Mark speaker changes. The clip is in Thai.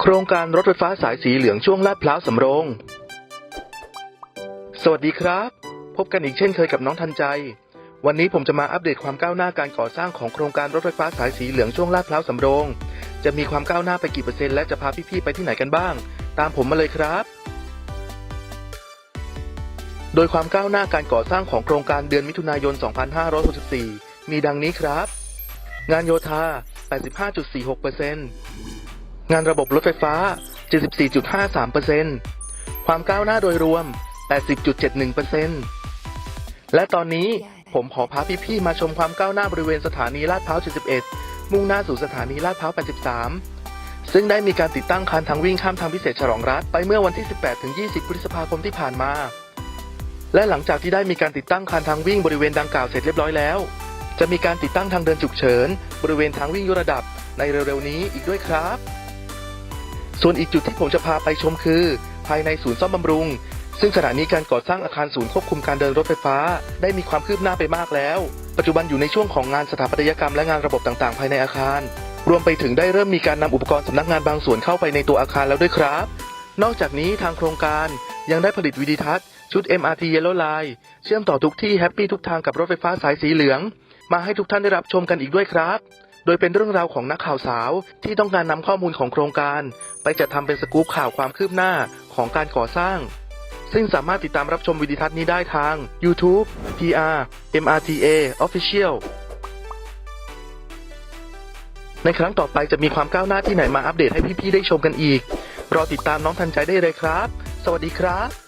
Speaker 1: โครงการรถไฟฟ้าสายสีเหลืองช่วงลาดพร้าวสำโรง สวัสดีครับ พบกันอีกเช่นเคยกับน้องทันใจ วันนี้ผมจะมาอัปเดตความก้าวหน้าการก่อสร้างของโครงการรถไฟฟ้าสายสีเหลืองช่วงลาดพร้าวสำโรง จะมีความก้าวหน้าไปกี่เปอร์เซ็นต์และจะพาพี่ๆไปที่ไหนกันบ้าง ตามผมมาเลยครับ โดยความก้าวหน้าการก่อสร้างของโครงการเดือนมิถุนายน 2564 มีดังนี้ครับ งานโยธา 85.46% งานระบบรถไฟฟ้า 74.53%ความก้าวหน้าโดยรวม 80.71%และตอนนี้ผมขอพาพี่ๆมาชมความก้าวหน้าบริเวณสถานีลาดพร้าว 71 มุ่งหน้าสู่สถานีลาดพร้าว 83 ซึ่งได้มีการติดตั้งคันทางวิ่งข้ามทางพิเศษฉลองรัฐไปเมื่อวันที่ 18-20 พฤษภาคมที่ผ่านมา และหลังจากที่ได้มีการติดตั้งคันทางวิ่งบริเวณดังกล่าวเสร็จเรียบร้อยแล้ว จะมีการติดตั้งทางเดินฉุกเฉิน บริเวณทางวิ่งยกระดับในเร็วๆนี้อีกด้วยครับ ส่วนอีกจุดที่ผมจะพาไปชมคือ ภายในศูนย์ซ่อมบำรุง ซึ่งขณะนี้การก่อสร้างอาคารศูนย์ควบคุมการเดินรถไฟฟ้า ได้มีความคืบหน้าไปมากแล้ว ปัจจุบันอยู่ในช่วงของงานสถาปัตยกรรมและงานระบบต่างๆ ภายในอาคาร รวมไปถึงได้เริ่มมีการนำอุปกรณ์สำนักงานบางส่วนเข้าไปในตัวอาคารแล้วด้วยครับ นอกจากนี้ทางโครงการยังได้ผลิตวิดีทัศน์ชุด MRT Yellow Line เชื่อมต่อทุกที่แฮปปี้ทุกทางกับรถไฟฟ้าสายสีเหลือง มาให้ทุกท่านได้รับชมกันอีกด้วยครับ ดยเป็นเรื่องราวของนักข่าวสาวที่ต้องการนำข้อมูลของโครงการ ไปจัดทำเป็นสกู๊ปข่าวความคืบหน้าของการก่อสร้าง ซึ่งสามารถติดตามรับชมวิดีทัศน์นี้ได้ทาง YouTube PR MRTA Official ในครั้งต่อไปจะมีความก้าวหน้าที่ไหนมาอัปเดตให้พี่ๆได้ชมกันอีก รอติดตามน้องทันใจได้เลยครับ สวัสดีครับ